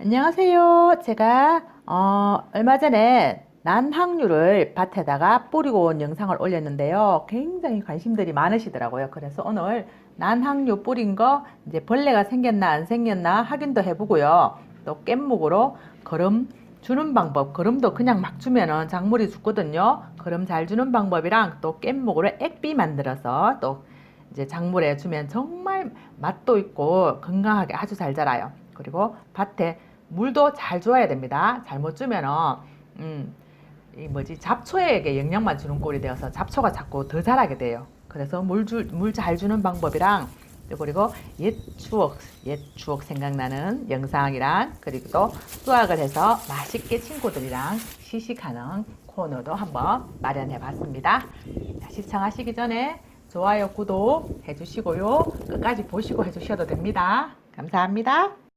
안녕하세요. 제가 어, 얼마 전에 난황류를 밭에다가 뿌리고 온 영상을 올렸는데요. 굉장히 관심들이 많으시더라고요. 그래서 오늘 난황류 뿌린 거 이제 벌레가 생겼나 안 생겼나 확인도 해보고요. 또 깻묵으로 거름 주는 방법, 거름도 그냥 막 주면은 작물이 죽거든요. 거름 잘 주는 방법이랑 또 깻묵으로 액비 만들어서 또 이제 작물에 주면 정말 맛도 있고 건강하게 아주 잘 자라요. 그리고 밭에 물도 잘 줘야 됩니다. 잘못 주면은 음, 이 뭐지 잡초에게 영양만 주는 꼴이 되어서 잡초가 자꾸 더 자라게 돼요. 그래서 물물 잘 주는 방법이랑 또 그리고 옛 추억 옛 추억 생각나는 영상이랑 그리고 또 수학을 해서 맛있게 친구들이랑 시식하는 코너도 한번 마련해 봤습니다. 자, 시청하시기 전에 좋아요, 구독 해주시고요. 끝까지 보시고 해주셔도 됩니다. 감사합니다.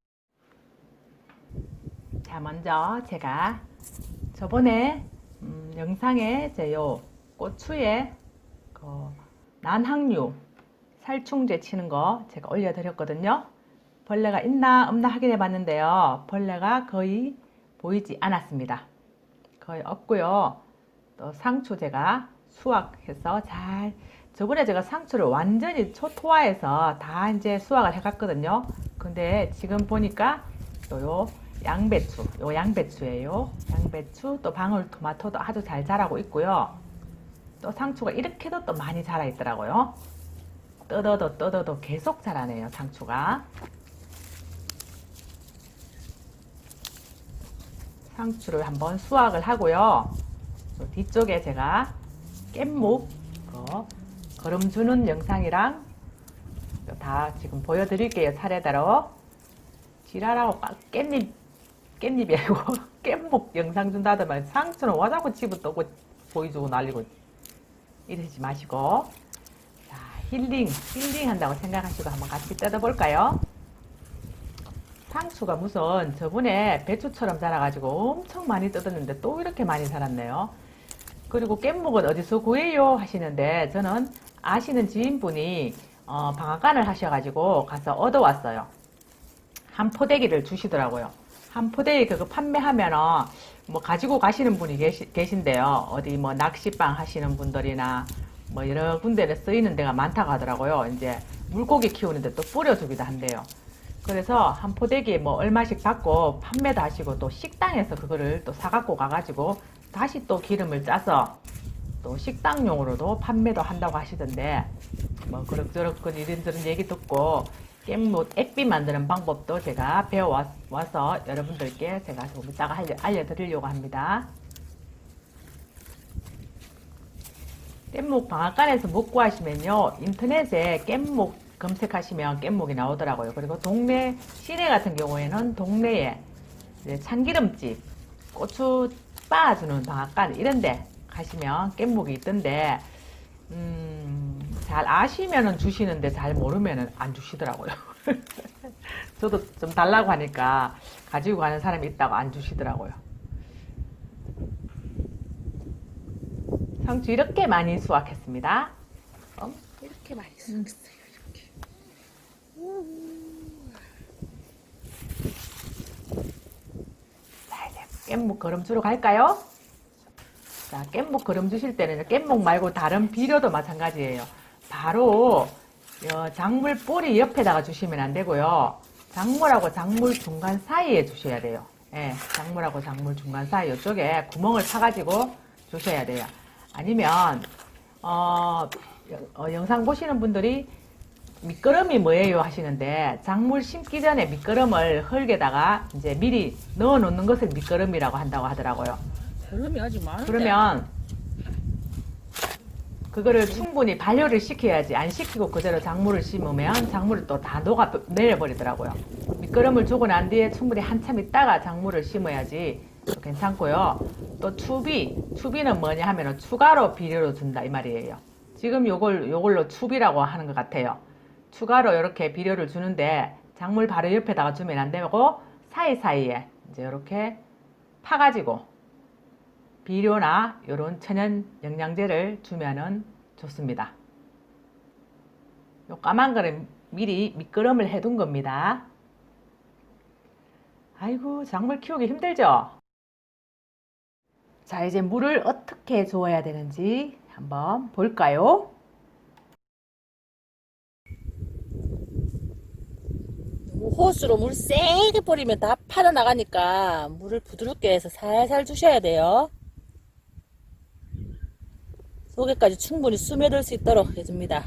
자, 먼저 제가 저번에 음, 영상에 제요 고추에 그 난항류 살충제 치는 거 제가 올려드렸거든요. 벌레가 있나 없나 확인해 봤는데요. 벌레가 거의 보이지 않았습니다. 거의 없고요. 또 상추 제가 수확해서 잘 저번에 제가 상추를 완전히 초토화해서 다 이제 수확을 해갔거든요. 근데 지금 보니까 또요 양배추, 요 양배추예요. 양배추 또 방울토마토도 아주 잘 자라고 있고요. 또 상추가 이렇게도 또 많이 자라 있더라고요. 뜯어도 뜯어도 계속 자라네요, 상추가. 상추를 한번 수확을 하고요. 또 뒤쪽에 제가 깻묵 그 거름 주는 영상이랑 또다 지금 보여드릴게요, 차례대로. 지랄하고 빠- 깻잎, 깻잎이 아니고 깻묵 영상 준다더만 상추는 와자고 집어떠고 보여주고 날리고 이러지 마시고 자, 힐링, 힐링 한다고 생각하시고 한번 같이 뜯어볼까요? 상추가 무슨 저번에 배추처럼 자라가지고 엄청 많이 뜯었는데 또 이렇게 많이 자랐네요. 그리고 깻묵은 어디서 구해요 하시는데 저는 아시는 지인분이 어, 방앗간을 하셔가지고 가서 얻어왔어요. 한 포대기를 주시더라고요. 한 포대기 그거 판매하면은 뭐 가지고 가시는 분이 계시, 계신데요. 어디 뭐 낚시방 하시는 분들이나 뭐 여러 군데에 쓰이는 데가 많다고 하더라고요. 이제 물고기 키우는데 또 뿌려주기도 한대요. 그래서 한 포대기에 뭐 얼마씩 받고 판매도 하시고 또 식당에서 그거를 또 사갖고 가가지고 다시 또 기름을 짜서 또 식당용으로도 판매도 한다고 하시던데 뭐 그럭저럭 이런저런 얘기 듣고 깻묵 액비 만드는 방법도 제가 배워와서 여러분들께 제가 좀 이따가 알려, 알려드리려고 합니다. 깻묵 방앗간에서 못 구하시면요 인터넷에 깻묵 검색하시면 깻묵이 나오더라고요. 그리고 동네 시내 같은 경우에는 동네에 참기름집, 고추 빻아주는 방앗간 이런데 가시면 깻묵이 있던데 음, 잘 아시면은 주시는데 잘 모르면은 안 주시더라고요. 저도 좀 달라고 하니까 가지고 가는 사람이 있다고 안 주시더라고요. 상추 이렇게 많이 수확했습니다. 어? 이렇게 많이 생겼어요. 이렇게. 자, 이제 깻묵 거름 주러 갈까요? 자, 깻묵 거름 주실 때는 깻묵 말고 다른 비료도 마찬가지예요. 바로 요 작물 뿌리 옆에다가 주시면 안 되고요. 작물하고 작물 중간 사이에 주셔야 돼요. 예, 작물하고 작물 중간 사이 이쪽에 구멍을 파가지고 주셔야 돼요. 아니면 어, 여- 어, 영상 보시는 분들이 밑거름이 뭐예요 하시는데 작물 심기 전에 밑거름을 흙에다가 이제 미리 넣어 놓는 것을 밑거름이라고 한다고 하더라고요. 그러면 그거를 충분히 발효를 시켜야지 안 시키고 그대로 작물을 심으면 작물을 또다 녹아 내려버리더라고요. 밑거름을 주고 난 뒤에 충분히 한참 있다가 작물을 심어야지 또 괜찮고요. 또 추비, 추비는 뭐냐 하면은 추가로 비료를 준다 이 말이에요. 지금 요걸 요걸로 추비라고 하는 것 같아요. 추가로 이렇게 비료를 주는데 작물 바로 옆에다가 주면 안 되고 사이사이에 이제 이렇게 파가지고 비료나 이런 천연 영양제를 주면은 좋습니다. 요 까만 거는 미리 밑거름을 해둔 겁니다. 아이고, 작물 키우기 힘들죠? 자, 이제 물을 어떻게 줘야 되는지 한번 볼까요? 호스로 물 세게 뿌리면 다 파져나가니까 물을 부드럽게 해서 살살 주셔야 돼요. 속에까지 충분히 스며들 수 있도록 해줍니다.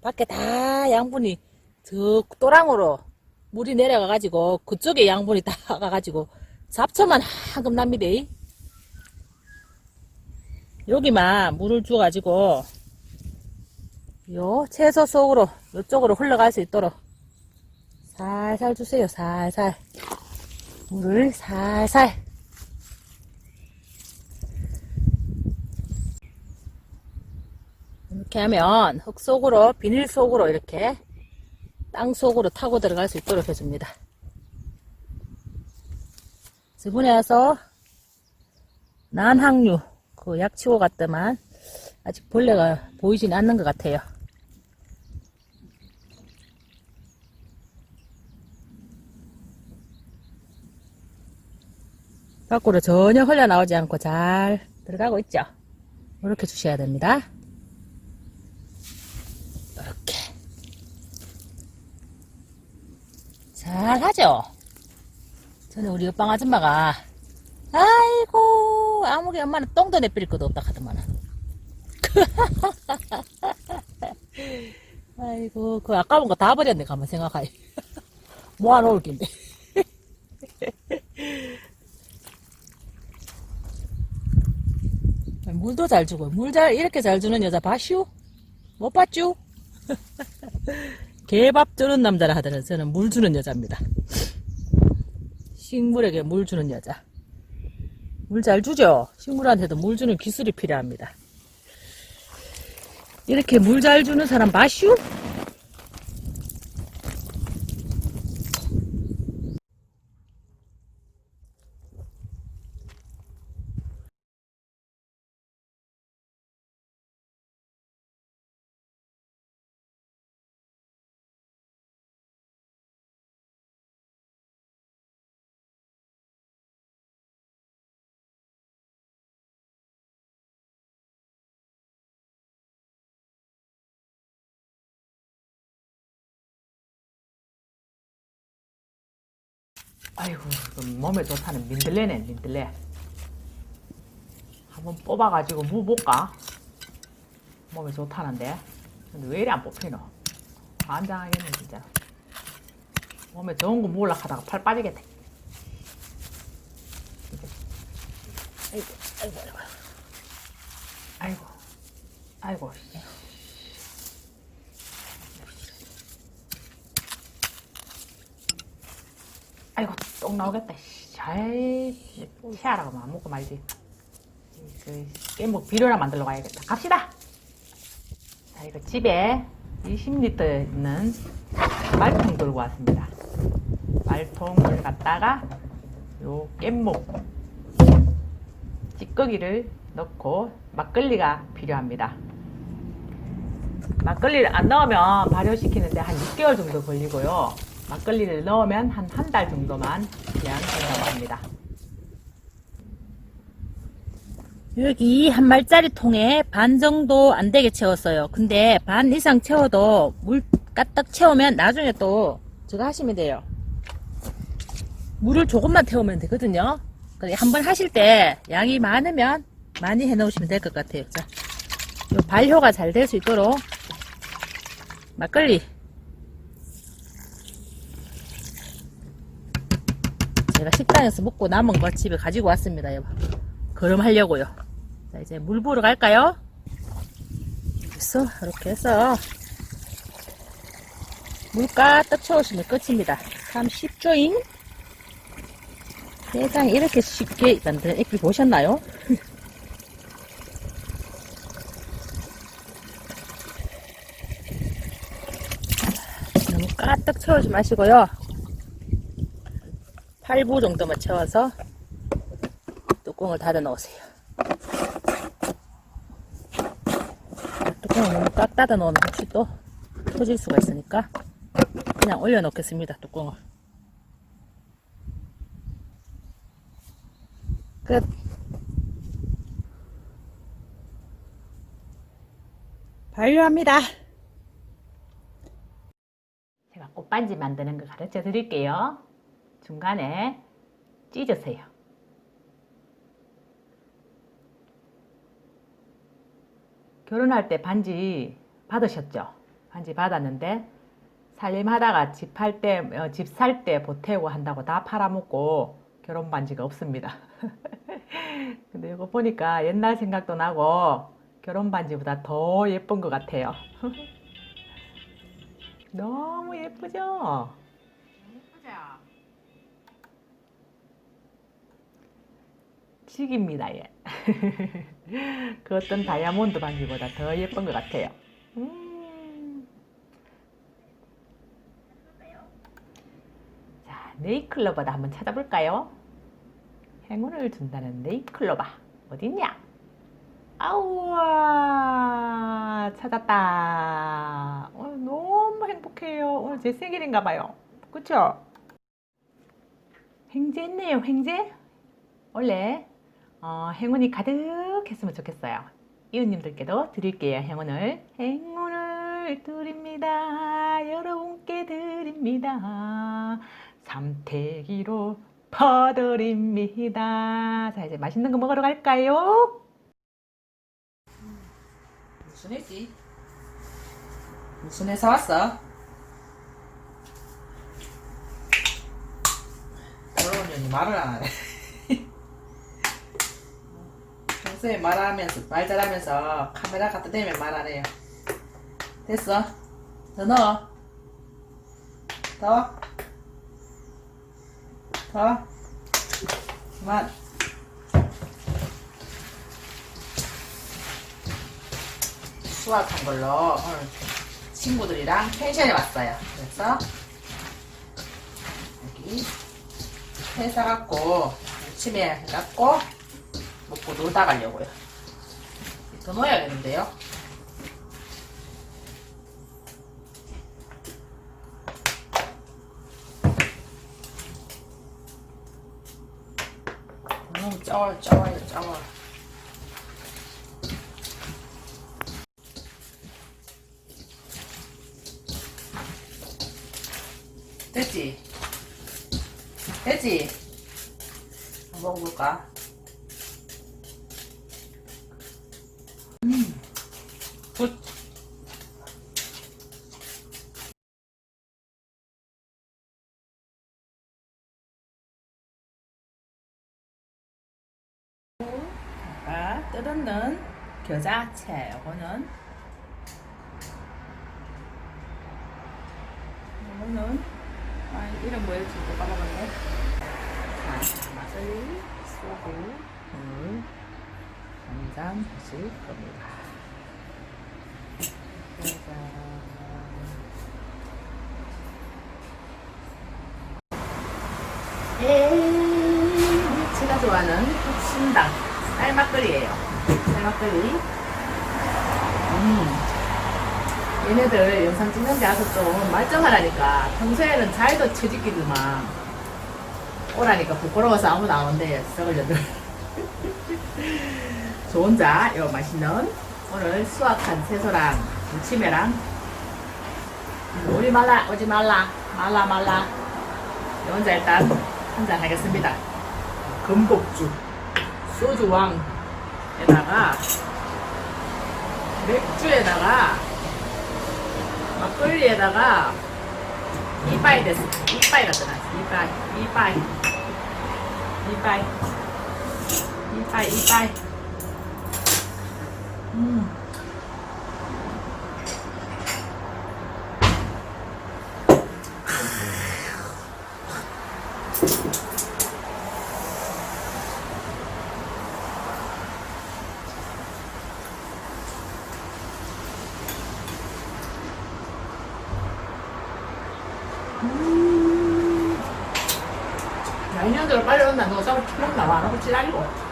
밖에 다 양분이 저 또랑으로 물이 내려가가지고 그쪽에 양분이 다 가가지고 잡초만 한금 납니다. 여기만 물을 주어가지고 요 채소 속으로 이쪽으로 흘러갈 수 있도록 살살 주세요. 살살. 물을 살살. 이렇게 하면 흙 속으로, 비닐 속으로 이렇게 땅 속으로 타고 들어갈 수 있도록 해줍니다. 저번에 와서 난항류 그 약 치고 갔더만 아직 벌레가 보이진 않는 것 같아요. 밖으로 전혀 흘러나오지 않고 잘 들어가고 있죠. 이렇게 주셔야 됩니다. 이렇게. 잘 하죠? 저는 우리 옆방 아줌마가, 아이고, 아무리 엄마는 똥도 내필 것도 없다 하더만은. 아이고, 그 아까운 거 다 버렸네, 가만 생각하니. 모아놓을 낀데. 물도 잘 주고 물 잘 이렇게 잘 주는 여자 봤슈? 못 봤쥬? 개밥 주는 남자라 하더라도 저는 물 주는 여자입니다. 식물에게 물 주는 여자. 물 잘 주죠? 식물한테도 물 주는 기술이 필요합니다. 이렇게 물 잘 주는 사람 봤슈? 아이고, 그 몸에 좋다는 민들레네, 민들레. 한번 뽑아가지고 무 볼까? 몸에 좋다는데. 근데 왜 이리 안 뽑히노? 환장하겠네, 진짜. 몸에 좋은 거 먹으려고 하다가 팔 빠지겠네. 아이고, 아이고, 아이고. 아이고, 아이고. 아이고 똥 나오겠다. 씨. 잘 희하라고 안 먹고 말지. 그 깨목 비료나 만들러 가야겠다. 갑시다. 자 이거 집에 20리터 있는 말통 들고 왔습니다. 말통을 갖다가 요 깻목 찌꺼기를 넣고 막걸리가 필요합니다. 막걸리를 안 넣으면 발효시키는데 한 6개월 정도 걸리고요. 막걸리를 넣으면 한 한 달 정도만 그냥 된다고 합니다. 여기 한 말짜리 통에 반 정도 안 되게 채웠어요. 근데 반 이상 채워도 물 까딱 채우면 나중에 또 저거 하시면 돼요. 물을 조금만 태우면 되거든요. 한번 하실 때 양이 많으면 많이 해 놓으시면 될 것 같아요. 자, 요 발효가 잘 될 수 있도록 막걸리 제가 식당에서 먹고 남은 거 집에 가지고 왔습니다. 여보. 거름하려고요. 자, 이제 물 부으러 갈까요? 그래서 이렇게 해서 물 가득 채우시면 끝입니다. 참 쉽죠잉? 세상에 이렇게 쉽게 만드는 애플 보셨나요? 너무 가득 채우지 마시고요. 8부 정도만 채워서 뚜껑을 닫아 놓으세요. 뚜껑을 너무 꽉 닫아 놓으면 혹시 또 터질 수가 있으니까 그냥 올려 놓겠습니다. 뚜껑을. 끝. 반려합니다. 제가 꽃반지 만드는 거 가르쳐 드릴게요. 중간에 찢으세요. 결혼할 때 반지 받으셨죠? 반지 받았는데 살림하다가 집 할 때, 어, 집살 때 보태고 한다고 다 팔아먹고 결혼 반지가 없습니다. 근데 이거 보니까 옛날 생각도 나고 결혼 반지보다 더 예쁜 것 같아요. 너무 예쁘죠? 예쁘죠? 직입니다, 얘. 그 어떤 다이아몬드 반지보다 더 예쁜 것 같아요. 음. 자, 네이클로버도 한번 찾아볼까요? 행운을 준다는 네이클로버 어딨냐? 아우와 찾았다. 오늘 너무 행복해요. 오늘 제 생일인가 봐요. 그쵸? 횡재했네요, 횡재. 원래 어, 행운이 가득했으면 좋겠어요. 이웃님들께도 드릴게요, 행운을. 행운을 드립니다. 여러분께 드립니다. 삼태기로 퍼드립니다. 자, 이제 맛있는 거 먹으러 갈까요? 무슨 애지? 무슨 애 사왔어? 더러운 년이 말을 안 하네. 평소에 말하면서 말 잘하면서 카메라 갖다 대면 말안 해요. 됐어? 더 넣어. 더. 더. 그만. 수확한 걸로 오늘 친구들이랑 펜션에 왔어요. 그래서 여기 회 사 갖고 아침에 해갖고 먹고 놀다 가려고요. 더 넣어야겠는데요? 너무 짜워요, 짜워요, 짜워. 됐지? 됐지? 한번 먹어볼까? 굿. 자, 뜯었는 겨자채. 요거는 요거는 아 이름 뭐였지? 또 까먹었네. 자, 맛을 소고 물 한잔 하실 겁니다. 짜잔. 에이, 제가 좋아하는 신당 쌀막걸리예요. 쌀막걸리. 음. 얘네들 영상 찍는 데 와서 좀 말정하라니까 평소에는 잘도 채찍기더만 오라니까 부끄러워서 아무도 안 온대 썩을 년들 저 혼자 요 맛있는 오늘 수확한 채소랑 무침에랑 오지 말라 오지 말라 말라 말라. 요 혼자 일단 한잔 하겠습니다. 금복주. 소주왕에다가 맥주에다가 막걸리에다가 이빠이 됐어 이빠이 같더라 이빠이 이빠이 이 빠이 이빠이 이빠이 음. 야, 이년들 빨리 온나 너 싸울 필요 나와 안 하고 지랄이고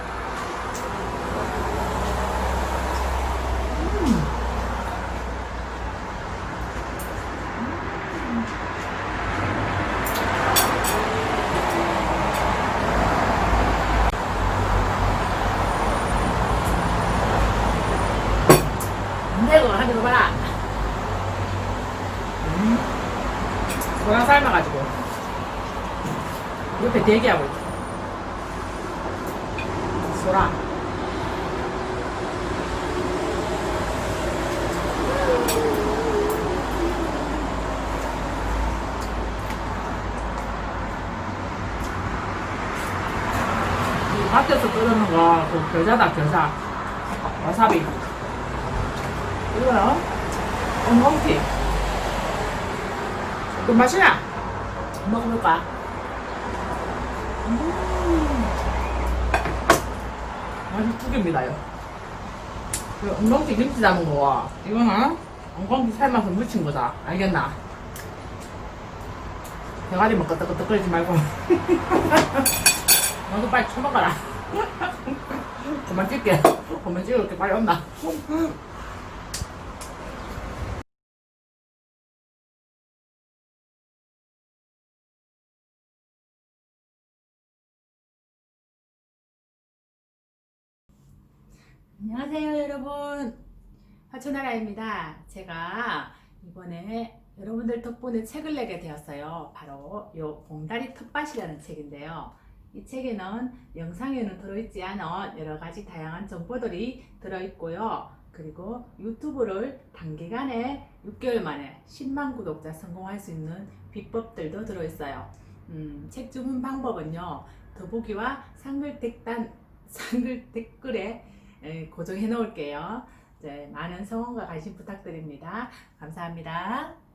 옆에 대기하고 있어. 소라. 이 밖에서 끓는 거, 그 겨자다, 겨자. 와사비. 이거요? 엉겅티. 그 맛이나? 먹어볼까? 음. 맛이 죽입니다요. 그 엉겅티 김치 담은 거, 이거는 엉겅티 삶아서 무친 거다. 알겠나? 대가리만 끄떡끄떡거리지 말고. 너도 빨리 처먹어라. 그만 찍게. 그만 찍을게 빨리 온다. 안녕하세요, 여러분. 화초나라입니다. 제가 이번에 여러분들 덕분에 책을 내게 되었어요. 바로 요 봉다리 텃밭이라는 책인데요. 이 책에는 영상에는 들어있지 않은 여러 가지 다양한 정보들이 들어있고요. 그리고 유튜브를 단기간에 6개월 만에 10만 구독자 성공할 수 있는 비법들도 들어있어요. 음, 책 주문 방법은요. 더보기와 상글 댓단, 상글 댓글에 에, 고정해 놓을게요. 네, 많은 성원과 관심 부탁드립니다. 감사합니다.